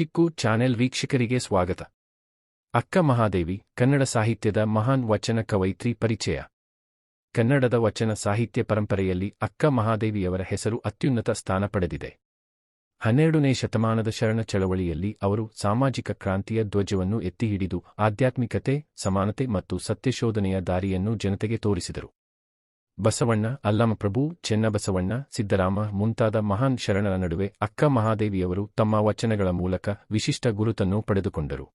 ಚಿಕ್ಕು channel ವೀಕ್ಷಕರಿಗೆ ಸ್ವಾಗತ. ಅಕ್ಕ ಮಹಾದೇವಿ, ಕನ್ನಡ ಸಾಹಿತ್ಯದ ಮಹಾನ್ ವಚನ ಕವಯಿತ್ರಿ ಪರಿಚಯ. ಕನ್ನಡದ ವಚನ ಸಾಹಿತ್ಯ ಪರಂಪರೆಯಲ್ಲಿ ಅಕ್ಕ ಮಹಾದೇವಿಯವರ ಹೆಸರು ಅತ್ಯುನ್ನತ ಸ್ಥಾನ ಪಡೆದಿದೆ. ಹನ್ನೆರಡನೇ ಶತಮಾನದ ಶರಣ ಚಳವಳಿಯಲ್ಲಿ ಅವರು ಸಾಮಾಜಿಕ ಕ್ರಾಂತಿಯ ಧ್ವಜವನ್ನು ಎತ್ತಿಹಿಡಿದು, ಆಧ್ಯಾತ್ಮಿಕತೆ, ಸಮಾನತೆ ಮತ್ತು ಸತ್ಯಶೋಧನೆಯ ದಾರಿಯನ್ನು ಜನತೆಗೆ ತೋರಿಸಿದರು. ಬಸವಣ್ಣ, ಅಲ್ಲಮಪ್ರಭು, ಚೆನ್ನಬಸವಣ್ಣ, ಸಿದ್ದರಾಮ ಮುಂತಾದ ಮಹಾನ್ ಶರಣರ ನಡುವೆ ಅಕ್ಕ ಮಹಾದೇವಿಯವರು ತಮ್ಮ ವಚನಗಳ ಮೂಲಕ ವಿಶಿಷ್ಟ ಗುರುತನ್ನು ಪಡೆದುಕೊಂಡರು.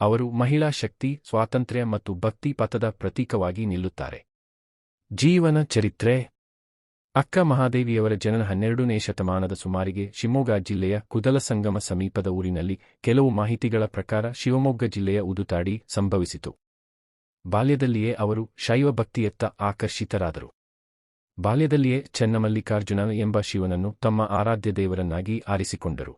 ಅವರು ಮಹಿಳಾ ಶಕ್ತಿ, ಸ್ವಾತಂತ್ರ್ಯ ಮತ್ತು ಭಕ್ತಿ ಪಥದ ಪ್ರತೀಕವಾಗಿ ನಿಲ್ಲುತ್ತಾರೆ. ಜೀವನ ಚರಿತ್ರೆ. ಅಕ್ಕ ಮಹಾದೇವಿಯವರ ಜನನ ಹನ್ನೆರಡನೇ ಶತಮಾನದ ಸುಮಾರಿಗೆ ಶಿವಮೊಗ್ಗ ಜಿಲ್ಲೆಯ ಕುದಲಸಂಗಮ ಸಮೀಪದ ಊರಿನಲ್ಲಿ ಕೆಲವು ಮಾಹಿತಿಗಳ ಪ್ರಕಾರ ಶಿವಮೊಗ್ಗ ಜಿಲ್ಲೆಯ ಉದುತಾಡಿ ಸಂಭವಿಸಿತು. ಬಾಲ್ಯದಲ್ಲಿಯೇ ಅವರು ಶೈವ ಭಕ್ತಿಯತ್ತ ಆಕರ್ಷಿತರಾದರು. ಬಾಲ್ಯದಲ್ಲಿಯೇ ಚೆನ್ನಮಲ್ಲಿಕಾರ್ಜುನ ಎಂಬ ಶಿವನನ್ನು ತಮ್ಮ ಆರಾಧ್ಯ ದೇವರನ್ನಾಗಿ ಆರಿಸಿಕೊಂಡರು.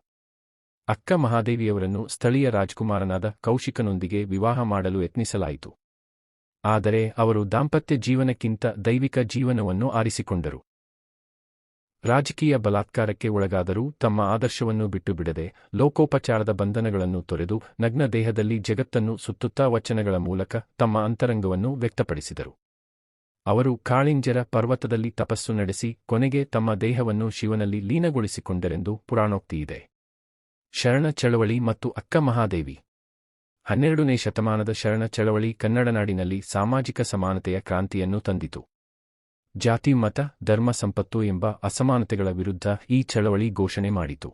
ಅಕ್ಕ ಮಹಾದೇವಿಯವರನ್ನು ಸ್ಥಳೀಯ ರಾಜ್ಕುಮಾರನಾದ ಕೌಶಿಕನೊಂದಿಗೆ ವಿವಾಹ ಮಾಡಲು ಯತ್ನಿಸಲಾಯಿತು. ಆದರೆ ಅವರು ದಾಂಪತ್ಯ ಜೀವನಕ್ಕಿಂತ ದೈವಿಕ ಜೀವನವನ್ನು ಆರಿಸಿಕೊಂಡರು. ರಾಜಕೀಯ ಬಲಾತ್ಕಾರಕ್ಕೆ ಒಳಗಾದರೂ ತಮ್ಮ ಆದರ್ಶವನ್ನು ಬಿಟ್ಟುಬಿಡದೆ ಲೋಕೋಪಚಾರದ ಬಂಧನಗಳನ್ನು ತೊರೆದು ನಗ್ನ ದೇಹದಲ್ಲಿ ಜಗತ್ತನ್ನು ಸುತ್ತುತ್ತಾ ವಚನಗಳ ಮೂಲಕ ತಮ್ಮ ಅಂತರಂಗವನ್ನು ವ್ಯಕ್ತಪಡಿಸಿದರು. ಅವರು ಕಾಳಿಂಜರ ಪರ್ವತದಲ್ಲಿ ತಪಸ್ಸು ನಡೆಸಿ ಕೊನೆಗೆ ತಮ್ಮ ದೇಹವನ್ನು ಶಿವನಲ್ಲಿ ಲೀನಗೊಳಿಸಿಕೊಂಡರೆಂದು ಪುರಾಣೋಕ್ತಿಯಿದೆ. ಶರಣ ಚಳವಳಿ ಮತ್ತು ಅಕ್ಕ ಮಹಾದೇವಿ. ಹನ್ನೆರಡನೇ ಶತಮಾನದ ಶರಣ ಚಳವಳಿ ಕನ್ನಡ ನಾಡಿನಲ್ಲಿ ಸಾಮಾಜಿಕ ಸಮಾನತೆಯ ಕ್ರಾಂತಿಯನ್ನು ತಂದಿತು. ಜಾತಿ, ಮತ, ಧರ್ಮ, ಸಂಪತ್ತು ಎಂಬ ಅಸಮಾನತೆಗಳ ವಿರುದ್ಧ ಈ ಚಳವಳಿ ಘೋಷಣೆ ಮಾಡಿತು.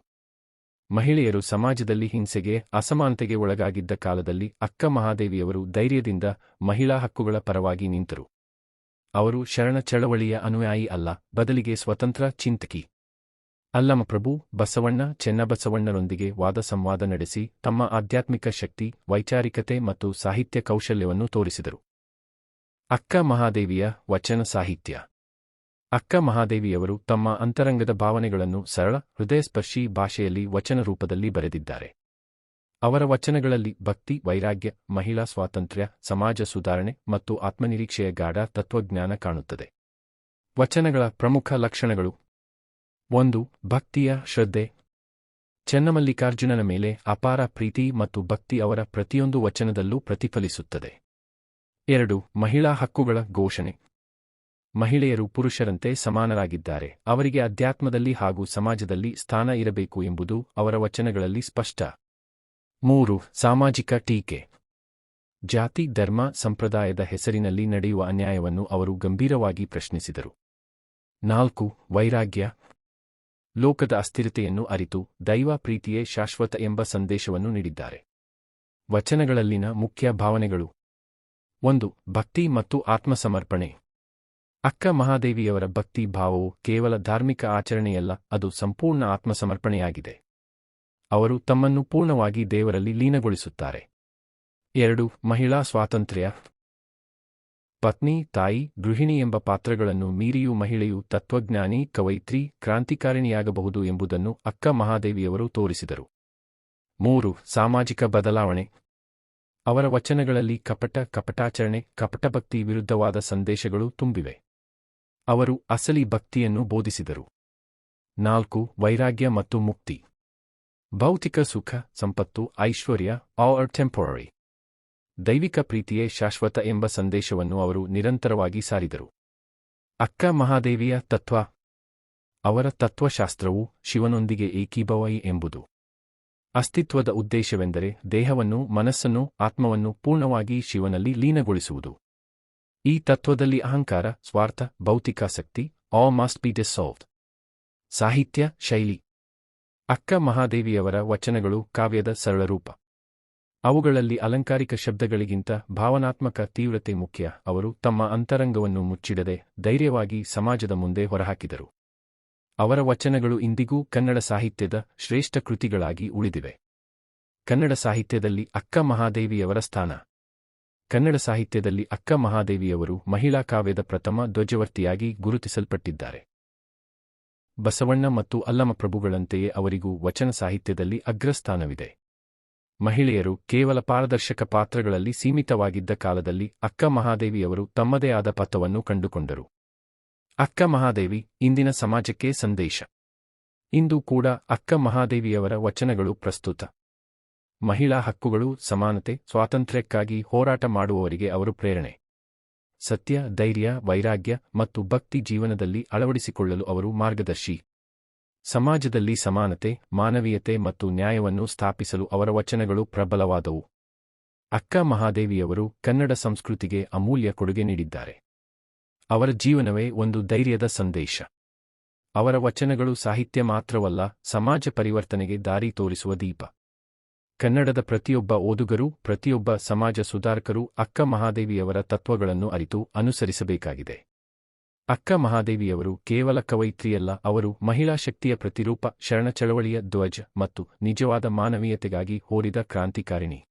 ಮಹಿಳೆಯರು ಸಮಾಜದಲ್ಲಿ ಹಿಂಸೆಗೆ, ಅಸಮಾನತೆಗೆ ಒಳಗಾಗಿದ್ದ ಕಾಲದಲ್ಲಿ ಅಕ್ಕ ಮಹಾದೇವಿಯವರು ಧೈರ್ಯದಿಂದ ಮಹಿಳಾ ಹಕ್ಕುಗಳ ಪರವಾಗಿ ನಿಂತರು. ಅವರು ಶರಣ ಚಳವಳಿಯ ಅನುಯಾಯಿ ಅಲ್ಲ, ಬದಲಿಗೆ ಸ್ವತಂತ್ರ ಚಿಂತಕಿ. ಅಲ್ಲಮ ಪ್ರಭು, ಬಸವಣ್ಣ ಚೆನ್ನಬಸವಣ್ಣರೊಂದಿಗೆ ವಾದ ಸಂವಾದ ನಡೆಸಿ ತಮ್ಮ ಆಧ್ಯಾತ್ಮಿಕ ಶಕ್ತಿ, ವೈಚಾರಿಕತೆ ಮತ್ತು ಸಾಹಿತ್ಯ ಕೌಶಲ್ಯವನ್ನು ತೋರಿಸಿದರು. ಅಕ್ಕ ಮಹಾದೇವಿಯ ವಚನ ಸಾಹಿತ್ಯ. ಅಕ್ಕ ಮಹಾದೇವಿಯವರು ತಮ್ಮ ಅಂತರಂಗದ ಭಾವನೆಗಳನ್ನು ಸರಳ, ಹೃದಯಸ್ಪರ್ಶಿ ಭಾಷೆಯಲ್ಲಿ ವಚನ ರೂಪದಲ್ಲಿ ಬರೆದಿದ್ದಾರೆ. ಅವರ ವಚನಗಳಲ್ಲಿ ಭಕ್ತಿ, ವೈರಾಗ್ಯ, ಮಹಿಳಾ ಸ್ವಾತಂತ್ರ್ಯ, ಸಮಾಜ ಸುಧಾರಣೆ ಮತ್ತು ಆತ್ಮನಿರೀಕ್ಷೆಯ ಗಾಢ ತತ್ವಜ್ಞಾನ ಕಾಣುತ್ತದೆ. ವಚನಗಳ ಪ್ರಮುಖ ಲಕ್ಷಣಗಳು. ಒಂದು, ಭಕ್ತಿಯ ಶ್ರದ್ಧೆ. ಚೆನ್ನಮಲ್ಲಿಕಾರ್ಜುನನ ಮೇಲೆ ಅಪಾರ ಪ್ರೀತಿ ಮತ್ತು ಭಕ್ತಿ ಅವರ ಪ್ರತಿಯೊಂದು ವಚನದಲ್ಲೂ ಪ್ರತಿಫಲಿಸುತ್ತದೆ. ಎರಡು, ಮಹಿಳಾ ಹಕ್ಕುಗಳ ಘೋಷಣೆ. ಮಹಿಳೆಯರು ಪುರುಷರಂತೆ ಸಮಾನರಾಗಿದ್ದಾರೆ. ಅವರಿಗೆ ಅಧ್ಯಾತ್ಮದಲ್ಲಿ ಹಾಗೂ ಸಮಾಜದಲ್ಲಿ ಸ್ಥಾನ ಇರಬೇಕು ಎಂಬುದು ಅವರ ವಚನಗಳಲ್ಲಿ ಸ್ಪಷ್ಟ. ಮೂರು, ಸಾಮಾಜಿಕ ಟೀಕೆ. ಜಾತಿ, ಧರ್ಮ, ಸಂಪ್ರದಾಯದ ಹೆಸರಿನಲ್ಲಿ ನಡೆಯುವ ಅನ್ಯಾಯವನ್ನು ಅವರು ಗಂಭೀರವಾಗಿ ಪ್ರಶ್ನಿಸಿದರು. ನಾಲ್ಕು, ವೈರಾಗ್ಯ. ಲೋಕದ ಅಸ್ಥಿರತೆಯನ್ನು ಅರಿತು ದೈವ ಪ್ರೀತಿಯೇ ಶಾಶ್ವತ ಎಂಬ ಸಂದೇಶವನ್ನು ನೀಡಿದ್ದಾರೆ. ವಚನಗಳಲ್ಲಿನ ಮುಖ್ಯ ಭಾವನೆಗಳು. ಒಂದು, ಭಕ್ತಿ ಮತ್ತು ಆತ್ಮಸಮರ್ಪಣೆ. ಅಕ್ಕ ಮಹಾದೇವಿಯವರ ಭಕ್ತಿ ಭಾವವು ಕೇವಲ ಧಾರ್ಮಿಕ ಆಚರಣೆಯಲ್ಲ, ಅದು ಸಂಪೂರ್ಣ ಆತ್ಮಸಮರ್ಪಣೆಯಾಗಿದೆ. ಅವರು ತಮ್ಮನ್ನು ಪೂರ್ಣವಾಗಿ ದೇವರಲ್ಲಿ ಲೀನಗೊಳಿಸುತ್ತಾರೆ. ಎರಡು, ಮಹಿಳಾ ಸ್ವಾತಂತ್ರ್ಯ. ಪತ್ನಿ, ತಾಯಿ, ಗೃಹಿಣಿ ಎಂಬ ಪಾತ್ರಗಳನ್ನು ಮೀರಿಯೂ ಮಹಿಳೆಯು ತತ್ವಜ್ಞಾನಿ ಕವಯಿತ್ರಿ ಕ್ರಾಂತಿಕಾರಿಣಿಯಾಗಬಹುದು ಎಂಬುದನ್ನು ಅಕ್ಕ ಮಹಾದೇವಿಯವರು ತೋರಿಸಿದರು. ಮೂರು, ಸಾಮಾಜಿಕ ಬದಲಾವಣೆ. ಅವರ ವಚನಗಳಲ್ಲಿ ಕಪಟ, ಕಪಟಾಚರಣೆ, ಕಪಟಭಕ್ತಿ ವಿರುದ್ಧವಾದ ಸಂದೇಶಗಳು ತುಂಬಿವೆ. ಅವರು ಅಸಲಿ ಭಕ್ತಿಯನ್ನು ಬೋಧಿಸಿದರು. ನಾಲ್ಕು, ವೈರಾಗ್ಯ ಮತ್ತು ಮುಕ್ತಿ. ಭೌತಿಕ ಸುಖ, ಸಂಪತ್ತು, ಐಶ್ವರ್ಯ ಆರ್ ಟೆಂಪೊರರಿ ದೈವಿಕ ಪ್ರೀತಿಯೇ ಶಾಶ್ವತ ಎಂಬ ಸಂದೇಶವನ್ನು ಅವರು ನಿರಂತರವಾಗಿ ಸಾರಿದರು. ಅಕ್ಕ ಮಹಾದೇವಿಯ ತತ್ವ. ಅವರ ತತ್ವಶಾಸ್ತ್ರವು ಶಿವನೊಂದಿಗೆ ಏಕೀಭವೈ ಎಂಬುದು. ಅಸ್ತಿತ್ವದ ಉದ್ದೇಶವೆಂದರೆ ದೇಹವನ್ನು, ಮನಸ್ಸನ್ನು, ಆತ್ಮವನ್ನು ಪೂರ್ಣವಾಗಿ ಶಿವನಲ್ಲಿ ಲೀನಗೊಳಿಸುವುದು. ಈ ತತ್ವದಲ್ಲಿ ಅಹಂಕಾರ, ಸ್ವಾರ್ಥ ಭೌತಿಕಾಸಕ್ತಿ ಆ ಮಸ್ಟ್ ಬಿ ಡಿಸಾಲ್ವ್ಡ್ ಸಾಹಿತ್ಯ, ಶೈಲಿ. ಅಕ್ಕ ಮಹಾದೇವಿಯವರ ವಚನಗಳು ಕಾವ್ಯದ ಸರಳ ರೂಪ. ಅವುಗಳಲ್ಲಿ ಅಲಂಕಾರಿಕ ಶಬ್ದಗಳಿಗಿಂತ ಭಾವನಾತ್ಮಕ ತೀವ್ರತೆ ಮುಖ್ಯ. ಅವರು ತಮ್ಮ ಅಂತರಂಗವನ್ನು ಮುಚ್ಚಿಡದೆ ಧೈರ್ಯವಾಗಿ ಸಮಾಜದ ಮುಂದೆ ಹೊರಹಾಕಿದರು. ಅವರ ವಚನಗಳು ಇಂದಿಗೂ ಕನ್ನಡ ಸಾಹಿತ್ಯದ ಶ್ರೇಷ್ಠ ಕೃತಿಗಳಾಗಿ ಉಳಿದಿವೆ. ಕನ್ನಡ ಸಾಹಿತ್ಯದಲ್ಲಿ ಅಕ್ಕ ಮಹಾದೇವಿಯವರ ಸ್ಥಾನ. ಕನ್ನಡ ಸಾಹಿತ್ಯದಲ್ಲಿ ಅಕ್ಕ ಮಹಾದೇವಿಯವರು ಮಹಿಳಾ ಕಾವ್ಯದ ಪ್ರಥಮ ಧ್ವಜವರ್ತಿಯಾಗಿ ಗುರುತಿಸಲ್ಪಟ್ಟಿದ್ದಾರೆ. ಬಸವಣ್ಣ ಮತ್ತು ಅಲ್ಲಮಪ್ರಭುಗಳಂತೆಯೇ ಅವರಿಗೂ ವಚನ ಸಾಹಿತ್ಯದಲ್ಲಿ ಅಗ್ರಸ್ಥಾನವಿದೆ. ಮಹಿಳೆಯರು ಕೇವಲ ಪಾರದರ್ಶಕ ಪಾತ್ರಗಳಲ್ಲಿ ಸೀಮಿತವಾಗಿದ್ದ ಕಾಲದಲ್ಲಿ ಅಕ್ಕ ಮಹಾದೇವಿಯವರು ತಮ್ಮದೇ ಆದ ಪಥವನ್ನು ಕಂಡುಕೊಂಡರು. ಅಕ್ಕ ಮಹಾದೇವಿ, ಇಂದಿನ ಸಮಾಜಕ್ಕೆ ಸಂದೇಶ. ಇಂದು ಕೂಡ ಅಕ್ಕ ಮಹಾದೇವಿಯವರ ವಚನಗಳು ಪ್ರಸ್ತುತ. ಮಹಿಳಾ ಹಕ್ಕುಗಳು, ಸಮಾನತೆ, ಸ್ವಾತಂತ್ರ್ಯಕ್ಕಾಗಿ ಹೋರಾಟ ಮಾಡುವವರಿಗೆ ಅವರು ಪ್ರೇರಣೆ. ಸತ್ಯ, ಧೈರ್ಯ, ವೈರಾಗ್ಯ ಮತ್ತು ಭಕ್ತಿ ಜೀವನದಲ್ಲಿ ಅಳವಡಿಸಿಕೊಳ್ಳಲು ಅವರು ಮಾರ್ಗದರ್ಶಿ. ಸಮಾಜದಲ್ಲಿ ಸಮಾನತೆ, ಮಾನವೀಯತೆ ಮತ್ತು ನ್ಯಾಯವನ್ನು ಸ್ಥಾಪಿಸಲು ಅವರ ವಚನಗಳು ಪ್ರಬಲವಾದವು. ಅಕ್ಕ ಮಹಾದೇವಿಯವರು ಕನ್ನಡ ಸಂಸ್ಕೃತಿಗೆ ಅಮೂಲ್ಯ ಕೊಡುಗೆ ನೀಡಿದ್ದಾರೆ. ಅವರ ಜೀವನವೇ ಒಂದು ಧೈರ್ಯದ ಸಂದೇಶ. ಅವರ ವಚನಗಳು ಸಾಹಿತ್ಯ ಮಾತ್ರವಲ್ಲ, ಸಮಾಜ ಪರಿವರ್ತನೆಗೆ ದಾರಿ ತೋರಿಸುವ ದೀಪ. ಕನ್ನಡದ ಪ್ರತಿಯೊಬ್ಬ ಓದುಗರು, ಪ್ರತಿಯೊಬ್ಬ ಸಮಾಜ ಸುಧಾರಕರು ಅಕ್ಕ ಮಹಾದೇವಿಯವರ ತತ್ವಗಳನ್ನು ಅರಿತು ಅನುಸರಿಸಬೇಕಾಗಿದೆ. ಅಕ್ಕ ಮಹಾದೇವಿಯವರು ಕೇವಲ ಕವಯಿತ್ರಿಯಲ್ಲ ಅವರು ಮಹಿಳಾ ಶಕ್ತಿಯ ಪ್ರತಿರೂಪ, ಶರಣ ಚಳವಳಿಯ ಧ್ವಜ ಮತ್ತು ನಿಜವಾದ ಮಾನವೀಯತೆಗಾಗಿ ಹೋರಿದ ಕ್ರಾಂತಿಕಾರಿಣಿ.